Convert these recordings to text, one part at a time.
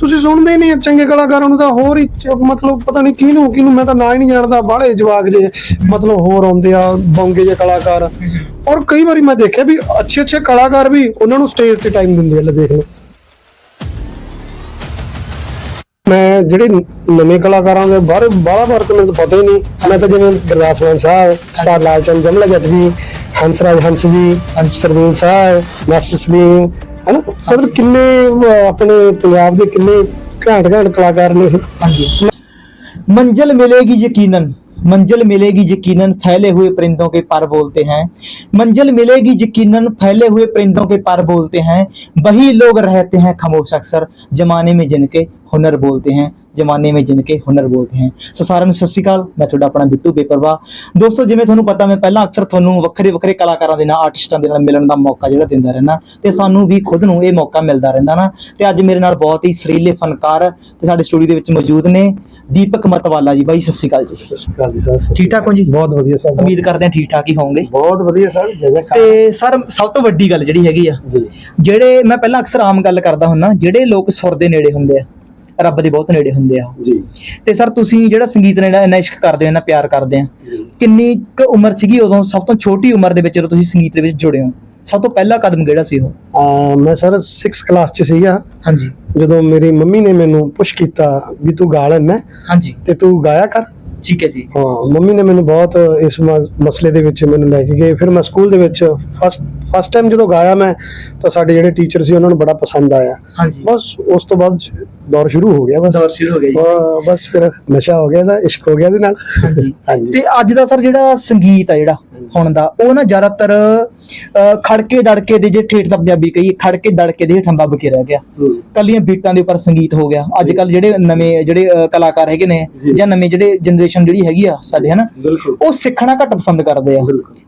ਤੁਸੀਂ ਸੁਣਦੇ ਨਹੀਂ ਚੰਗੇ ਕਲਾਕਾਰਾਂ ਨੂੰ ਤਾਂ ਹੋਰ ਹੀ ਮਤਲਬ ਪਤਾ ਨਹੀਂ ਕਿਹਨੂੰ ਕਿਹਨੂੰ ਮੈਂ ਤਾਂ ਨਾਂ ਹੀ ਨਹੀਂ ਜਾਣਦਾ, ਬਾਹਲੇ ਜਵਾਕ ਜੇ ਮਤਲਬ ਹੋਰ ਆਉਂਦੇ ਆ, ਬੌਂਗੇ ਜੇ ਕਲਾਕਾਰ। ਔਰ ਕਈ ਵਾਰੀ ਮੈਂ ਦੇਖਿਆ ਵੀ ਅੱਛੇ ਅੱਛੇ ਕਲਾਕਾਰ ਵੀ ਉਹਨਾਂ ਨੂੰ ਸਟੇਜ ਤੇ ਟਾਈਮ ਦਿੰਦੇ ਆ, ਲੈ ਦੇਖ ਲਓ। ਮੈਂ ਜਿਹੜੇ ਨਵੇਂ ਕਲਾਕਾਰਾਂ ਦੇ ਬਾਹਰ ਬਾਹਲਾ ਵਰਕ ਮੈਨੂੰ ਪਤਾ ਹੀ ਨਹੀਂ। ਮੈਂ ਤਾਂ ਜਿਵੇਂ ਗੁਰਦਾਸ ਮਾਨ ਸਾਹਿਬ, ਸਰ ਲਾਲਚੰਦ ਜਮਲਾ ਜੱਟ ਜੀ ਹੰਸਰਾਜ ਹੰਸ ਜੀ, ਸਰਵੀਨ ਸਾਹਿਬ, ਮਾਸਟਰ ਸਲੀਮ ਹਨਾ ਮਤਲਬ ਕਿੰਨੇ ਅਹ, ਆਪਣੇ ਪੰਜਾਬ ਦੇ ਕਿੰਨੇ ਘੈਂਟ ਘੈਂਟ ਕਲਾਕਾਰ ਨੇ ਇਹ। हाँ जी मंजिल मिलेगी यकीनन मंजिल मिलेगी यकीनन फैले हुए परिंदों के पर बोलते हैं मंजिल मिलेगी यकीनन फैले हुए परिंदों के पर बोलते हैं वही लोग रहते हैं खामोश अक्सर जमाने में जिनके ਹੁਨਰ ਬੋਲਤੇ ਹਨ ਜਮਾਨੇ ਵਿੱਚ ਜਿਨਕੇ ਹੁਨਰ ਬੋਲਤੇ ਹਨ ਸੋ ਸਾਰਿਆਂ ਨੂੰ ਸਤਿ ਸ਼੍ਰੀ ਅਕਾਲ ਮੈਂ ਤੁਹਾਡਾ ਆਪਣਾ ਬਿੱਟੂ ਬੇਪਰਵਾ ਦੋਸਤੋ ਜਿਵੇਂ ਤੁਹਾਨੂੰ ਪਤਾ ਮੈਂ ਪਹਿਲਾਂ ਅਕਸਰ ਤੁਹਾਨੂੰ ਵੱਖਰੇ ਵੱਖਰੇ ਕਲਾਕਾਰਾਂ ਦੇ ਨਾਲ ਆਰਟਿਸਟਾਂ ਦੇ ਨਾਲ ਮਿਲਣ ਦਾ ਮੌਕਾ ਜਿਹੜਾ ਦਿੰਦਾ ਰਹਿਣਾ ਤੇ ਸਾਨੂੰ ਵੀ ਖੁਦ ਨੂੰ ਇਹ ਮੌਕਾ ਮਿਲਦਾ ਰਹਿੰਦਾ ਨਾ। ਤੇ ਅੱਜ ਮੇਰੇ ਨਾਲ ਬਹੁਤ ਹੀ ਸਰੀਲੇ ਫਨਕਾਰ ਤੇ ਸਾਡੇ ਸਟੂਡੀਓ ਦੇ ਵਿੱਚ ਮੌਜੂਦ ਨੇ ਦੀਪਕ ਮਤਵਾਲਾ ਜੀ। ਬਾਈ ਸਤਿ ਸ਼੍ਰੀ ਅਕਾਲ ਜੀ। ਸਤਿ ਸ਼੍ਰੀ ਅਕਾਲ ਜੀ ਸਰ। ਠੀਕ ਠਾਕ ਹੋ ਜੀ? ਬਹੁਤ ਵਧੀਆ ਸਰ। ਉਮੀਦ ਕਰਦੇ ਹਾਂ ਠੀਕ ਠਾਕ ਹੀ ਹੋਵੋਗੇ। ਬਹੁਤ ਵਧੀਆ ਸਰ। ਜੈ ਤੇ ਸਰ ਸਭ ਤੋਂ ਵੱਡੀ ਗੱਲ ਜਿਹੜੀ ਹੈਗੀ ਆ ਜਿਹੜੇ ਮੈਂ ਪਹਿਲਾਂ ਅਕਸਰ ਆਮ ਗੱਲ ਕਰਦਾ ਹੁੰਨਾ ਜਿਹੜੇ ਲੋਕ ਸੁਰ ਦੇ ਨੇੜੇ ਹੁੰਦੇ ਆ ਰੱਬ ਦੇ ਬਹੁਤ ਨੇੜੇ ਹੁੰਦੇ ਆ। ਜੀ। ਤੇ ਸਰ ਤੁਸੀਂ ਜਿਹੜਾ ਸੰਗੀਤ ਨਾਲ ਇੰਨਾ ਇਸ਼ਕ ਕਰਦੇ ਹੋ ਇੰਨਾ ਪਿਆਰ ਕਰਦੇ ਆ। ਕਿੰਨੀ ਕੁ ਉਮਰ ਸੀਗੀ ਉਦੋਂ? ਸਭ ਤੋਂ ਛੋਟੀ ਉਮਰ ਦੇ ਵਿੱਚ ਜਦੋਂ ਤੁਸੀਂ ਸੰਗੀਤ ਦੇ ਵਿੱਚ ਜੁੜੇ ਹੋ? ਸਭ ਤੋਂ ਪਹਿਲਾ ਕਦਮ ਕਿਹੜਾ ਸੀ ਉਹ? ਮੈਂ ਸਰ 6th ਕਲਾਸ ਚ ਸੀਗਾ। ਹਾਂਜੀ। ਜਦੋਂ ਮੇਰੀ ਮੰਮੀ ਨੇ ਮੈਨੂੰ ਪੁਸ਼ ਕੀਤਾ ਵੀ ਤੂੰ ਗਾ ਲੈਣਾ ਹਾਂਜੀ। ਤੇ ਤੂੰ ਗਾਇਆ ਕਰ? ਠੀਕ ਹੈ ਜੀ। ਹਾਂ ਮੰਮੀ ਨੇ ਮੈਨੂੰ ਬਹੁਤ ਇਸ ਮਸਲੇ ਦੇ ਵਿੱਚ ਮੈਨੂੰ ਲੈ ਕੇ ਗਏ। ਫਿਰ ਮੈਂ ਸਕੂਲ ਦੇ ਵਿੱਚ ਫਸਟ ਫਸਟ ਟਾਈਮ ਜਦੋਂ ਗਾਇਆ ਮੈਂ ਤਾਂ ਸਾਡੇ ਜਿਹੜੇ ਟੀਚਰ ਸੀ ਉਹਨਾਂ ਨੂੰ ਬੜਾ ਪਸੰਦ ਆਇਆ। ਹਾਂਜੀ। ਬਸ ਉਸ ਤੋਂ ਬਾਅਦ ਦੌਰ ਸ਼ੁਰੂ ਹੋ ਗਿਆ ਬਸ। ਦੌਰ ਸ਼ੁਰੂ ਹੋ ਗਿਆ ਜੀ। ਹਾਂ, ਬਸ ਫਿਰ ਨਸ਼ਾ ਹੋ ਗਿਆ ਦਾ ਇਸ਼ਕ ਹੋ ਗਿਆ ਇਹਦੇ ਨਾਲ। ਹਾਂਜੀ। ਹਾਂਜੀ। ਤੇ ਅੱਜ ਦਾ ਸਰ ਜਿਹੜਾ ਸੰਗੀਤ ਆ ਜਿਹੜਾ ਹੁਣ ਦਾ ਉਹ ਨਾ ਜ਼ਿਆਦਾਤਰ ਅਹ, ਖੜਕੇ ਦੜਕੇ ਦੇ ਜੇ ਠੇਠ ਦਾ ਪੰਜਾਬੀ ਕਹੀਏ ਖੜਕੇ ਦੜਕੇ ਦੇ ਹੇਠਾਂ ਦੱਬ ਕੇ ਰਹਿ ਗਿਆ। ਹੂੰ। ਕੱਲੀਆਂ ਬੀਟਾਂ ਦੇ ਉੱਪਰ ਸੰਗੀਤ ਹੋ ਗਿਆ। ਅੱਜ ਕੱਲ ਜਿਹੜੇ ਨਵੇਂ ਜਿਹੜੇ ਅਹ, ਕਲਾਕਾਰ ਹੈਗੇ ਨੇ ਜੀ। ਜਾਂ ਨਵੇਂ ਜਿਹੜੇ ਜਨਰੇਸ਼ਨ ਜਿਹੜੀ ਹੈਗੀ ਆ ਸਾਡੇ ਹਨਾ? ਉਹ ਸਿੱਖਣਾ ਘੱਟ ਪਸੰਦ ਕਰਦੇ ਆ।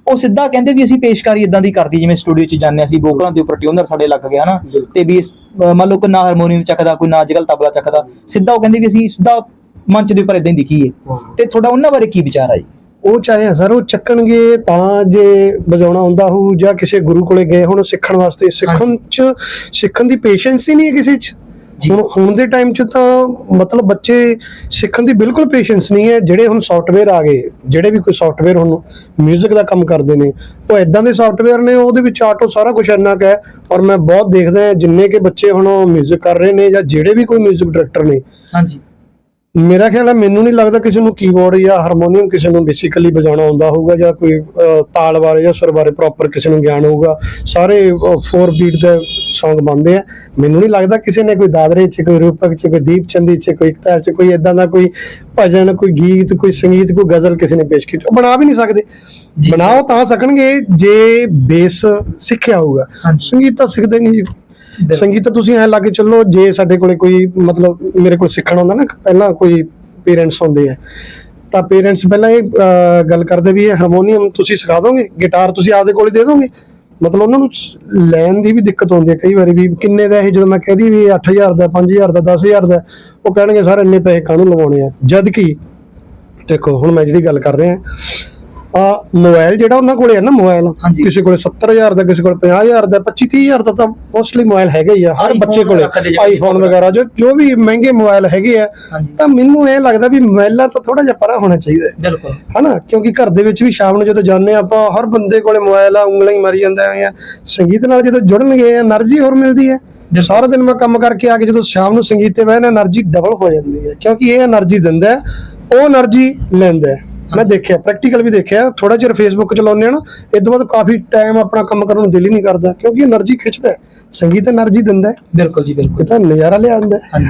ਉਹ ਸਿੱਧਾ ਕਹਿੰਦੇ ਵੀ ਅਸੀਂ ਪੇਸ਼ਕਾਰੀ ਇਦਾਂ ਦੀ ਕਰਦੀ ਜਿਵੇਂ ਸਟੂਡੀਓ 'ਚ ਜਾਂਦੇ ਅਸੀਂ ਵੋਕਲਾਂ ਦੇ ਉੱਪਰ ਟਿਊਨਰ ਸਾਡੇ ਲੱਗ ਗਿਆ ਹਨਾ। ਤੇ ਵੀ ਮੰਨ ਲਓ ਕੋਈ ਨਾ ਹਾਰਮੋਨੀਅਮ ਚੱਕਦਾ ਕੋਈ ਨਾ ਅੱਜਕੱਲ ਤਬਲਾ ਚੱਕਦਾ। ਸਿੱਧਾ ਉਹ ਕਹਿੰਦੇ ਵੀ ਅਸੀਂ ਸਿੱਧਾ ਮੰਚ ਦੇ ਉੱਪਰ ਇਦਾਂ ਹੀ ਦਿਖੀਏ। ਤੇ ਤੁਹਾਡਾ ਉਹਨਾਂ ਬਾਰੇ ਕੀ ਵਿਚਾਰ ਆ ਜੀ? ਉਹ ਚਾਹੇ ਸਰ ਉਹ ਚੱਕਣਗੇ ਤਾਂ ਜੇ ਵਜਾਉਣਾ ਹੁੰਦਾ ਹੋ ਜਾਂ ਕਿਸੇ ਗੁਰੂ ਕੋਲੇ ਗਏ ਹੁਣ ਸਿੱਖਣ ਵਾਸਤੇ ਸਿੱਖਣ ਚ ਸਿੱਖਣ ਦੀ ਪੇਸ਼ੈਂਸ ਹੀ ਨਹੀਂ ਹੈ ਕਿਸੇ ਚ। ਹੁਣ ਹੁਣ ਦੇ ਟਾਈਮ ਚ ਤਾਂ ਮਤਲਬ ਬੱਚੇ ਸਿੱਖਣ ਦੀ ਬਿਲਕੁਲ ਪੇਸ਼ੈਂਸ ਨਹੀਂ ਹੈ ਜਿਹੜੇ ਹੁਣ ਸੌਫਟਵੇਅਰ ਆ ਗਏ ਜਿਹੜੇ ਵੀ ਕੋਈ ਸੌਫਟਵੇਅਰ ਹੁਣ 뮤직 ਦਾ ਕੰਮ ਕਰਦੇ ਨੇ ਉਹ ਇਦਾਂ ਦੇ ਸੌਫਟਵੇਅਰ ਨੇ ਉਹਦੇ ਵਿੱਚ ਆਟੋ ਸਾਰਾ ਕੁਝ ਇੰਨਾ ਕੁ ਹੈ ਔਰ ਮੈਂ ਬਹੁਤ ਦੇਖਦਾ ਜਿੰਨੇ ਕਿ ਬੱਚੇ ਹੁਣ 뮤직 ਕਰ ਰਹੇ ਨੇ ਜਾਂ ਜਿਹੜੇ ਵੀ ਕੋਈ 뮤직 ਡਾਇਰੈਕਟਰ ਨੇ ਹਾਂਜੀ ਮੇਰਾ ਖਿਆਲ ਹੈ ਮੈਨੂੰ ਨਹੀਂ ਲੱਗਦਾ ਕਿਸੇ ਨੂੰ ਕੀਬੋਰਡ ਜਾਂ ਹਾਰਮੋਨੀਅਮ ਕਿਸੇ ਨੂੰ ਬੇਸਿਕਲੀ ਵਜਾਉਣਾ ਆਉਂਦਾ ਹੋਊਗਾ ਜਾਂ ਕੋਈ ਤਾਲ ਬਾਰੇ ਜਾਂ ਸੁਰ ਬਾਰੇ ਪ੍ਰੋਪਰ ਕਿਸੇ ਨੂੰ ਗਿਆਨ ਹੋਊਗਾ। ਸਾਰੇ 4 ਬੀਟ ਦੇ Song ਬਣਦੇ ਆ। ਮੈਨੂੰ ਨਹੀਂ ਲੱਗਦਾ ਕਿਸੇ ਨੇ ਕੋਈ ਦਾਦਰੇ 'ਚ ਕੋਈ ਰੂਪਕ 'ਚ ਕੋਈ ਦੀਪ ਚੰਦੀ 'ਚ ਕੋਈ ਇਕਤਾਰ 'ਚ ਕੋਈ ਇਦਾਂ ਦਾ ਕੋਈ ਭਜਨ ਕੋਈ ਗੀਤ ਕੋਈ ਸੰਗੀਤ ਕੋਈ ਗਜ਼ਲ ਕਿਸੇ ਨੇ ਪੇਸ਼ ਕੀਤੀ। ਉਹ ਬਣਾ ਵੀ ਨਹੀਂ ਸਕਦੇ। ਬਣਾਓ ਤਾਂ ਸਕਣਗੇ ਜੇ ਬੇਸ ਸਿੱਖਿਆ ਹੋਊਗਾ। ਸੰਗੀਤ ਤਾਂ ਸਿੱਖਦੇ ਨਹੀਂ ਜੀ। ਸੰਗੀਤ ਤੁਸੀਂ ਐ ਲਾ ਕੇ ਚੱਲੋ, ਜੇ ਸਾਡੇ ਕੋਲੇ ਕੋਈ ਮਤਲਬ ਮੇਰੇ ਕੋਲ ਸਿੱਖਣ ਆਉਂਦਾ ਨਾ, ਪਹਿਲਾਂ ਕੋਈ ਪੇਰੈਂਟਸ ਹੁੰਦੇ ਆ। ਤਾਂ ਪੇਰੈਂਟਸ ਪਹਿਲਾਂ ਇਹ ਗੱਲ ਕਰਦੇ ਵੀ ਇਹ ਹਾਰਮੋਨੀਅਮ ਤੁਸੀਂ ਸਿਖਾ ਦੋਗੇ ਗਿਟਾਰ ਤੁਸੀਂ ਆਪਦੇ ਕੋਲੇ ਦੇ ਦੋਗੇ। ਮਤਲਬ ਉਹਨਾਂ ਨੂੰ ਲੈਣ ਦੀ ਵੀ ਦਿੱਕਤ ਆਉਂਦੀ ਹੈ ਕਈ ਵਾਰੀ ਵੀ ਕਿੰਨੇ ਦਾ ਇਹ, ਜਦੋਂ ਮੈਂ ਕਹਦੀ ਵੀ 8000 ਦਾ 5000 ਦਾ 10000 ਦਾ, ਉਹ ਕਹਿਣਗੇ ਸਰ ਇੰਨੇ ਪੈਸੇ ਕਾਹਨੂੰ ਲਵਾਉਣੇ ਆ? ਜਦ ਕਿ, ਦੇਖੋ ਹੁਣ ਮੈਂ ਜਿਹੜੀ ਗੱਲ ਕਰ ਰਿਹਾ ਆ ਮੋਬਾਈਲ ਜਿਹੜਾ ਉਹਨਾਂ ਕੋਲੇ ਹੈ ਨਾ ਮੋਬਾਈਲ ਹਾਂਜੀ। ਕਿਸੇ ਕੋਲੇ 70000 ਦਾ ਕਿਸੇ ਕੋਲੇ 50000 ਦਾ 25 30000 ਦਾ ਤਾਂ ਮੋਸਟਲੀ ਮੋਬਾਈਲ ਹੈਗਾ ਹੀ ਆ ਹਰ ਬੱਚੇ ਕੋਲੇ ਆਈਫੋਨ ਵਗੈਰਾ ਜੋ ਜੋ ਵੀ ਮਹਿੰਗੇ ਮੋਬਾਈਲ ਹੈਗੇ ਆ ਤਾਂ ਮੈਨੂੰ ਇਹ ਲੱਗਦਾ ਵੀ ਮੋਬਾਈਲਾਂ ਤੋਂ ਥੋੜਾ ਜਿਹਾ ਪਰਾਂ ਹੋਣਾ ਚਾਹੀਦਾ ਹੈ। ਬਿਲਕੁਲ। ਹਨਾ? ਕਿਉਂਕਿ ਘਰ ਦੇ ਵਿੱਚ ਵੀ ਸ਼ਾਮ ਨੂੰ ਜਦੋਂ ਜਾਂਦੇ ਹਾਂ ਆਪਾਂ ਹਰ ਬੰਦੇ ਕੋਲੇ ਮੋਬਾਈਲ ਆ ਉਂਗਲਾਂ ਹੀ ਮਾਰੀ ਜਾਂਦਾ ਹੈ ਸੰਗੀਤ ਨਾਲ ਜਦੋਂ ਜੁੜਨਗੇ એનર્ਜੀ ਹੋਰ ਮਿਲਦੀ ਹੈ। ਜੇ ਸਾਰਾ ਦਿਨ ਮੈਂ ਕੰਮ ਕਰਕੇ ਆ ਕੇ ਜਦੋਂ ਸ਼ਾਮ ਨੂੰ ਸੰਗੀਤ ਤੇ ਬਹਿਣਾ એનર્ਜੀ ਡਬਲ ਹੋ ਜਾਂਦੀ ਹੈ। ਕਿਉਂਕਿ ਇਹ એનર્ਜੀ ਦਿੰਦਾ ਹੈ ਉਹ એનર્ਜੀ ਲੈਂਦਾ ਹੈ। ਮੈਂ ਦੇਖਿਆ ਪ੍ਰੈਕਟੀਕਲ ਵੀ ਦੇਖਿਆ ਥੋੜਾ ਜਿਹਾ ਫੇਸਬੁੱਕ ਚਲਾਉਂਦੇ ਆ ਨਾ ਇਦੋਂ ਬਾਅਦ ਕਾਫੀ ਟਾਈਮ ਆਪਣਾ ਕੰਮ ਕਰਨ ਨੂੰ ਦਿਲ ਹੀ ਨਹੀਂ ਕਰਦਾ ਕਿਉਂਕਿ એનર્ਜੀ ਖਿੱਚਦਾ ਹੈ ਸੰਗੀਤ એનર્ਜੀ ਦਿੰਦਾ ਹੈ। ਬਿਲਕੁਲ ਜੀ ਬਿਲਕੁਲ। ਤਾਂ ਨਜ਼ਾਰਾ ਲਿਆਉਂਦਾ ਹੈ।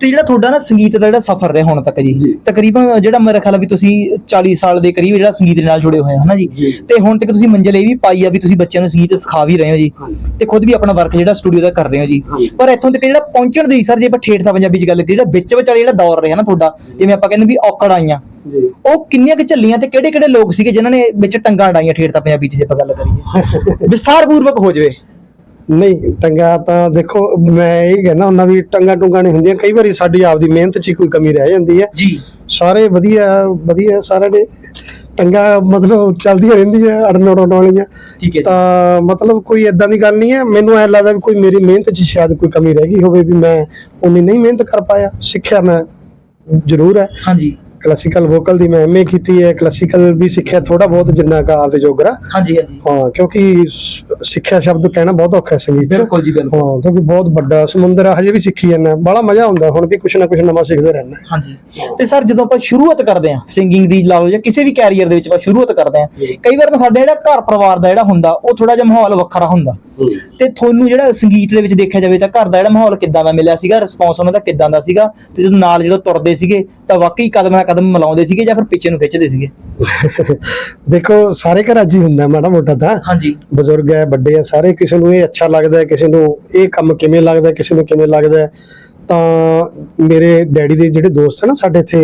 ਤੇ ਜਿਹੜਾ ਤੁਹਾਡਾ ਨਾ ਸੰਗੀਤ ਦਾ ਜਿਹੜਾ ਸਫ਼ਰ ਰਿਹਾ ਹੁਣ ਤੱਕ ਜੀ ਤਕਰੀਬਨ ਜਿਹੜਾ ਮੇਰਾ ਖਿਆਲ ਵੀ ਤੁਸੀਂ 40 ਸਾਲ ਦੇ ਕਰੀਬ ਜਿਹੜਾ ਸੰਗੀਤ ਦੇ ਨਾਲ ਜੁੜੇ ਹੋਏ ਹੋ ਹਨਾ ਜੀ? ਤੇ ਹੁਣ ਤੱਕ ਤੁਸੀਂ ਮੰਜ਼ਿਲ ਇਹ ਵੀ ਪਾਈ ਆ ਵੀ ਤੁਸੀਂ ਬੱਚਿਆਂ ਨੂੰ ਸੰਗੀਤ ਸਿਖਾ ਵੀ ਰਹੇ ਹੋ ਜੀ ਤੇ ਖੁਦ ਵੀ ਆਪਣਾ ਵਰਕ ਜਿਹੜਾ ਸਟੂਡੀਓ ਦਾ ਕਰ ਰਹੇ ਹੋ ਜੀ। ਪਰ ਇੱਥੋਂ ਤੱਕ ਜਿਹੜਾ ਪਹੁੰਚਣ ਦੀ ਸਰ ਜੇ ਆਪਾਂ ਠੇਠ ਪੰਜਾਬੀ ਚ ਗੱਲ ਕਰੀਏ ਜਿਹੜਾ ਵਿੱਚ ਵਿਚਾਲੇ ਜਿਹੜਾ ਦੌਰ ਰਿਹਾ ਨਾ ਤੁਹਾਡਾ ਜਿਵੇਂ ਆਪਾਂ ਕਹਿੰਦੇ ਵੀ ਔਕੜ ਆਈਆਂ ਜੀ। ਉਹ ਕਿੰਨੀਆਂ ਕਿ ਝੱਲੀਆਂ ਤੇ ਕਿਹੜੇ ਕਿਹੜੇ ਲੋਕ ਸੀਗੇ ਜਿਨ੍ਹਾਂ ਨੇ ਵਿੱਚ ਟੰਗਾਂ ਡਾਈਆਂ ਠੇਠ ਦਾ ਪੰਜਾਬੀ ਚ ਜੇ ਆਪਾਂ ਗੱਲ ਕਰੀਏ? ਹੋ ਜਾਵੇ। ਨਹੀਂ ਟੰਗਾ ਤਾਂ ਦੇਖੋ ਮੈਂ ਇਹ ਕਹਿਣਾ ਹੁੰਦਾ ਵੀ ਟੰਗਾ ਟੁੰਗਾ ਨਹੀਂ ਹੁੰਦੀਆਂ। ਕਈ ਵਾਰੀ ਸਾਡੀ ਆਪਦੀ ਮਿਹਨਤ 'ਚ ਕੋਈ ਕਮੀ ਰਹਿ ਜਾਂਦੀ ਹੈ। ਜੀ। ਸਾਰੇ ਵਧੀਆ ਵਧੀਆ ਸਾਰੇ ਨੇ ਟੰਗਾ ਮਤਲਬ ਚੱਲਦੀਆਂ ਰਹਿੰਦੀਆਂ ਅੜਨ ਉਡਣ ਵਾਲੀਆਂ। ਠੀਕ ਹੈ ਤਾਂ ਮਤਲਬ ਕੋਈ ਇਦਾਂ ਦੀ ਗੱਲ ਨਹੀਂ ਹੈ। ਮੈਨੂੰ ਐ ਲੱਗਦਾ ਵੀ ਕੋਈ ਮੇਰੀ ਮਿਹਨਤ 'ਚ ਸ਼ਾਇਦ ਕੋਈ ਕਮੀ ਰਹਿ ਗਈ ਹੋਵੇ ਵੀ ਮੈਂ ਉਨੀ ਨਹੀਂ ਮਿਹਨਤ ਕਰ ਪਾਇਆ। ਸਿੱਖਿਆ ਮੈਂ ਜ਼ਰੂਰ ਹੈ। ਹਾਂਜੀ। ਕਲਾਸੀਕਲ ਵੋਕਲ ਦੀ ਮੈਂ ਐਮਏ ਕੀਤੀ ਹੈ ਕਲਾਸੀਕਲ ਵੀ ਸਿੱਖਿਆ ਥੋੜਾ ਬਹੁਤ ਜਿੰਨਾ ਕਾ ਆਪਦੇ ਜੋਗਰਾ ਹਾਂਜੀ ਹਾਂਜੀ। ਹਾਂ ਕਿਉਂਕਿ ਸ- ਸਿੱਖਿਆ ਸ਼ਬਦ ਕਹਿਣਾ ਬਹੁਤ ਔਖਾ ਹੈ ਸੰਗੀਤ 'ਚ। ਬਿਲਕੁਲ ਜੀ ਬਿਲਕੁਲ। ਹਾਂ ਕਿਉਂਕਿ ਬਹੁਤ ਵੱਡਾ ਸਮੁੰਦਰ ਆ ਹਜੇ ਵੀ ਸਿੱਖੀ ਜਾਂਦਾ। ਬੜਾ ਮਜ਼ਾ ਆਉਂਦਾ ਹੁਣ ਵੀ ਕੁਛ ਨਾ ਕੁਛ ਨਵਾਂ ਸਿੱਖਦੇ ਰਹਿਣਾ। ਹਾਂਜੀ। ਤੇ ਸਰ ਜਦੋਂ ਆਪਾਂ ਸ਼ੁਰੂਆਤ ਕਰਦੇ ਹਾਂ ਸਿੰਗਿੰਗ ਦੀ ਲਾ ਲਓ ਜਾਂ ਕਿਸੇ ਵੀ ਕੈਰੀਅਰ ਦੇ ਵਿੱਚ ਆਪਾਂ ਸ਼ੁਰੂਆਤ ਕਰਦੇ ਹਾਂ ਕਈ ਵਾਰ ਤਾਂ ਸਾਡਾ ਜਿਹੜਾ ਘਰ ਪਰਿਵਾਰ ਦਾ ਜਿਹੜਾ ਹੁੰਦਾ ਉਹ ਥੋੜਾ ਜਿਹਾ ਮਾਹੌਲ ਵੱਖਰਾ ਹੁੰਦਾ। ਤੇ ਤੁਹਾਨੂੰ ਜਿਹੜਾ ਸੰਗੀਤ ਦੇ ਵਿੱਚ ਦੇਖਿਆ ਜਾਵੇ ਤਾਂ ਘਰ ਦਾ ਜਿਹੜਾ ਮਾਹੌਲ ਕਿੱਦਾਂ ਦਾ ਮਿਲਿਆ ਸੀਗਾ? ਰਿਸਪੌਂਸ ਉਹਨਾਂ ਦਾ ਕਿੱਦਾਂ ਦਾ ਸੀਗਾ? ਤੇ ਜਦੋਂ ਨਾਲ ਜਦੋਂ ਤੁਰਦੇ ਸੀਗੇ ਤਾਂ ਵਾਕਈ ਕਦਮ ਨਾਲ ਕਦਮ ਮਿਲਾਉਂਦੇ ਸੀਗੇ ਜਾਂ ਫਿਰ ਪਿੱਛੇ ਨੂੰ ਖਿੱਚਦੇ ਸੀਗੇ? ਦੇਖੋ ਸਾਰੇ ਘਰਾਂ 'ਚ ਹੀ ਹੁੰਦਾ ਮਾੜਾ ਮੋਟਾ ਤਾਂ। ਹਾਂਜੀ। ਬਜ਼ੁਰਗ ਹੈ ਵੱਡੇ ਹੈ ਸਾਰੇ ਕਿਸੇ ਨੂੰ ਇਹ ਅੱਛਾ ਲੱਗਦਾ ਹੈ ਕਿਸੇ ਨੂੰ ਇਹ ਕੰਮ ਕਿਵੇਂ ਲੱਗਦਾ ਹੈ ਕਿਸੇ ਨੂੰ ਕਿਵੇਂ ਲੱਗਦਾ ਹੈ। ਤਾਂ ਮੇਰੇ ਡੈਡੀ ਦੇ ਜਿਹੜੇ ਦੋਸਤ ਹੈ ਨਾ ਸਾਡੇ ਇੱਥੇ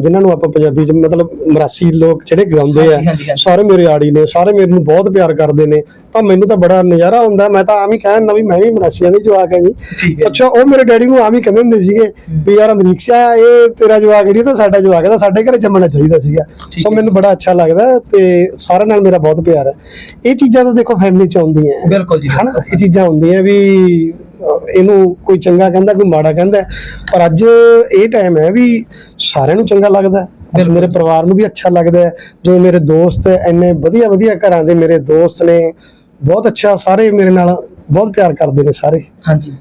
ਜਿਨ੍ਹਾਂ ਨੂੰ ਆਪਾਂ ਪੰਜਾਬੀ ਚ ਮਤਲਬ ਮਰਾਸੀ ਲੋਕ ਜਿਹੜੇ ਗਾਉਂਦੇ ਆ। ਸਾਰੇ ਮੇਰੇ ਆੜੀ ਨੇ ਸਾਰੇ ਮੈਨੂੰ ਬਹੁਤ ਪਿਆਰ ਕਰਦੇ ਨੇ। ਤਾਂ ਮੈਨੂੰ ਤਾਂ ਬੜਾ ਨਜ਼ਾਰਾ ਹੁੰਦਾ ਮੈਂ ਤਾਂ ਆਮ ਹੀ ਕਹਿਣ ਵੀ ਮੈਂ ਵੀ ਮਰਾਸੀਆਂ ਦੀ ਜਵਾਕ ਹੈ ਜੀ। ਅੱਛਾ ਉਹ ਮੇਰੇ ਡੈਡੀ ਨੂੰ ਆਮ ਹੀ ਕਹਿੰਦੇ ਹੁੰਦੇ ਸੀਗੇ ਵੀ ਯਾਰ ਅਮਰੀਕ ਸਿਆ ਇਹ ਤੇਰਾ ਜਵਾਕ ਜਿਹੜੀ ਤਾਂ ਸਾਡਾ ਜਵਾਕ ਹੈ ਤਾਂ ਸਾਡੇ ਘਰੇ ਜੰਮਣਾ ਚਾਹੀਦਾ ਸੀਗਾ। ਸੋ। ਮੈਨੂੰ ਬੜਾ ਅੱਛਾ ਲੱਗਦਾ ਤੇ ਸਾਰਿਆਂ ਨਾਲ ਮੇਰਾ ਬਹੁਤ ਪਿਆਰ ਹੈ। ਇਹ ਚੀਜ਼ਾਂ ਤਾਂ ਦੇਖੋ ਫੈਮਿਲੀ ਚ ਆਉਂਦੀਆਂ। ਬਿਲਕੁਲ ਜੀ ਹਨਾ? ਇਹ ਚੀਜ਼ਾਂ ਹੁੰਦੀਆਂ ਵੀ ਇਹਨੂੰ ਕੋਈ ਚੰਗਾ ਕਹਿੰਦਾ ਕੋਈ ਮਾੜਾ ਕਹਿੰਦਾ ਪਰ ਅੱਜ ਇਹ ਟਾਈਮ ਹੈ ਵੀ ਸਾਰਿਆਂ ਨੂੰ ਚੰਗਾ ਲੱਗਦਾ ਹੈ। ਅੱਜ। ਮੇਰੇ ਪਰਿਵਾਰ ਨੂੰ ਵੀ ਅੱਛਾ ਲੱਗਦਾ ਹੈ। ਜੋ ਮੇਰੇ ਦੋਸਤ ਇੰਨੇ ਵਧੀਆ ਵਧੀਆ ਘਰਾਂ ਦੇ ਮੇਰੇ ਦੋਸਤ ਨੇ ਬਹੁਤ ਅੱਛਾ ਸਾਰੇ ਮੇਰੇ ਨਾਲ ਬਹੁਤ ਪਿਆਰ ਕਰਦੇ ਨੇ ਸਾਰੇ। ਹਾਂਜੀ।